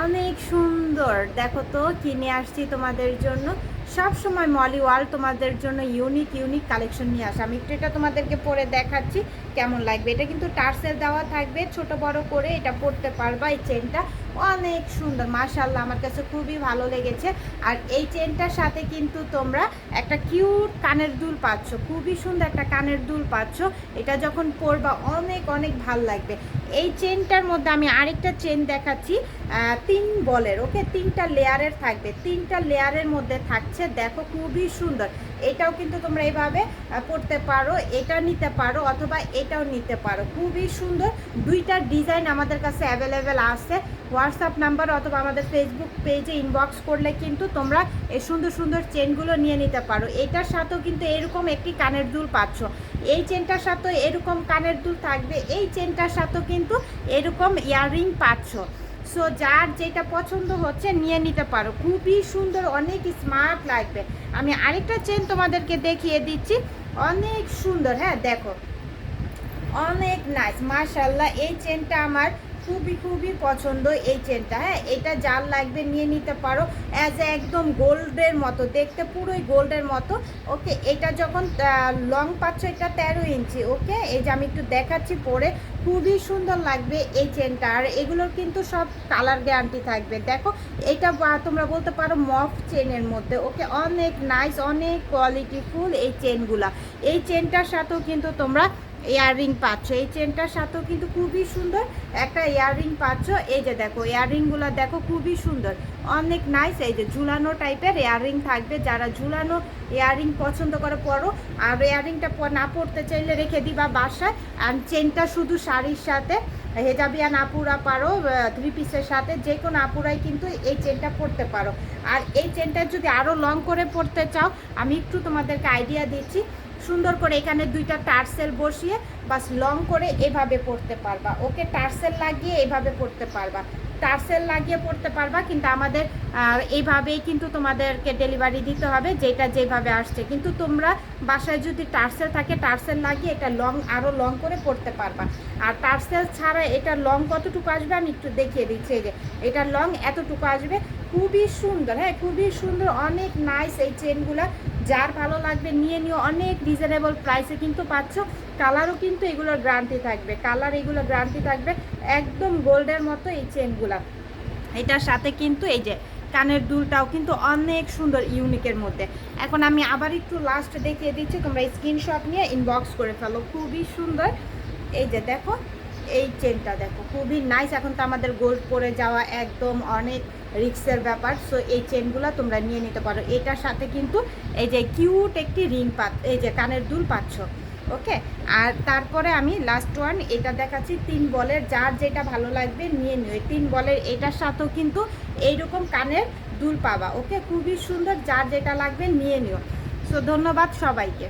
অনেক সুন্দর। দেখো তো কিনে আসছি তোমাদের জন্য। সব সময় মলি ওয়াল তোমাদের জন্য ইউনিক ইউনিক কালেকশন নিয়ে আসে। আমি একটু এটা তোমাদেরকে পরে দেখাচ্ছি কেমন লাগবে। এটা কিন্তু টার্সেল দেওয়া থাকবে, ছোট বড় করে এটা পরতে পারবা এই চেনটা অনেক সুন্দর মাশাল্লাহ আমার কাছে খুবই ভালো লেগেছে। আর এই চেনটার সাথে কিন্তু তোমরা একটা কিউট কানের দুল পাচ্ছ, খুবই সুন্দর একটা কানের দুল পাচ্ছ। এটা যখন পরবা অনেক অনেক ভালো লাগবে। এই চেনটার মধ্যে আমি আরেকটা চেন দেখাচ্ছি তিন বলের, ওকে? তিনটা লেয়ারের থাকবে। তিনটা লেয়ারের মধ্যে থাকছে দেখো খুবই সুন্দর। এটাও কিন্তু তোমরা এইভাবে পরতে পারো, এটা নিতে পারো অথবা এটাও নিতে পারো। খুবই সুন্দর। দুইটা ডিজাইন আমাদের কাছে অ্যাভেলেবেল আছে। হোয়াটসঅ্যাপ নাম্বার অথবা আমাদের ফেসবুক পেজে ইনবক্স করলে কিন্তু তোমরা এই সুন্দর সুন্দর চেনগুলো নিয়ে নিতে পারো। এটার সাথেও কিন্তু এরকম একটি কানের দুল পাচ্ছ। এই চেনটার সাথেও এরকম কানের দুল থাকবে। এই চেনটার সাথেও কিন্তু এরকম ইয়াররিং পাচ্ছ। সো যার যেটা পছন্দ হচ্ছে নিয়ে নিতে পারো। খুবই সুন্দর, অনেক স্মার্ট লাগবে। আমি আরেকটা চেন তোমাদেরকে দেখিয়ে দিচ্ছি। অনেক সুন্দর হ্যাঁ দেখো। অনেক নাইস মাশাল্লাহ এই চেনটা আমার খুবই খুবই পছন্দ এই চেনটা হ্যাঁ এটা যার লাগবে নিয়ে নিতে পারো। অ্যাজ একদম গোল্ডের মতো, দেখতে পুরোই গোল্ডের মতো। ওকে এটা যখন লং পাচ্ছ, এটা তেরো ইঞ্চি। ওকে এই যে আমি একটু দেখাচ্ছি পরে, খুবই সুন্দর লাগবে এই চেনটা আর এগুলোর কিন্তু সব কালার গ্যারান্টি থাকবে। দেখো, এটা তোমরা বলতে পারো মফ চেনের মধ্যে। ওকে অনেক নাইস অনেক কোয়ালিটিফুল এই চেনগুলা এই চেনটার সাথেও কিন্তু তোমরা ইয়াররিং পাচ্ছ। এই চেনটার সাথেও কিন্তু খুবই সুন্দর একটা ইয়াররিং পাচ্ছ। এই যে দেখো, ইয়াররিংগুলো দেখো খুবই সুন্দর। অনেক নাইস এই যে ঝুলানো টাইপের ইয়াররিং থাকবে। যারা ঝুলানো ইয়াররিং পছন্দ করে, পরো। আর ইয়াররিংটা না পরতে চাইলে রেখে দিবা বাসায়। আর চেনটা শুধু শাড়ির সাথে, হেজাবিয়ান আপুরা পারো থ্রি পিসের সাথে, যে কোনো আপুরাই কিন্তু এই চেনটা পরতে পারো। আর এই চেনটা যদি আরও লং করে পরতে চাও, আমি একটু তোমাদেরকে আইডিয়া দিচ্ছি। সুন্দর করে এখানে দুইটা টার্সেল বসিয়ে বাস লং করে এভাবে পড়তে পারবা। ওকে টার্সেল লাগিয়ে এভাবে পড়তে পারবা। টার্সেল লাগিয়ে পড়তে পারবা, কিন্তু আমাদের এইভাবেই কিন্তু তোমাদেরকে ডেলিভারি দিতে হবে, যেটা যেভাবে আসছে। কিন্তু তোমরা বাসায় যদি টার্সেল থাকে, টার্সেল লাগিয়ে এটা লং আরও লং করে পড়তে পারবা। আর টার্সেল ছাড়া এটা লং কতটুকু আসবে আমি একটু দেখিয়ে দিচ্ছি যে, এটা লং এতটুকু আসবে। খুবই সুন্দর হ্যাঁ খুবই সুন্দর, অনেক নাইস এই চেনগুলা যার ভালো লাগবে নিয়ে নিও। অনেক রিজনেবল প্রাইসে কিন্তু পাচ্ছ। কালারও কিন্তু এগুলোর গ্যারান্টি থাকবে। কালার এগুলো গ্যারান্টি থাকবে একদম গোল্ডের মতো এই চেনগুলা এটার সাথে কিন্তু এই যে কানের দুলটাও কিন্তু অনেক সুন্দর ইউনিকের মধ্যে। এখন আমি আবার একটু লাস্ট দেখিয়ে দিচ্ছি। তোমরা স্ক্রিনশট নিয়ে ইনবক্স করে ফেলো। খুবই সুন্দর। এই যে দেখো এই চেনটা দেখো, খুবই নাইস এখন তো আমাদের গোল্ড পরে যাওয়া একদম অনেক রিক্সের ব্যাপার। সো এই চেনগুলো তোমরা নিয়ে নিতে পারো। এটার সাথে কিন্তু এই যে কিউট একটি রিং পাত, এই যে কানের দুল পাচ্ছ ওকে আর তারপরে আমি লাস্ট ওয়ান এটা দেখাচ্ছি, তিন বলের। যার যেটা ভালো লাগবে নিয়ে নিও। তিন বলের, এটার সাথেও কিন্তু এইরকম কানের দুল পাবা ওকে খুবই সুন্দর। যার যেটা লাগবে নিয়ে নিও। সো ধন্যবাদ সবাইকে।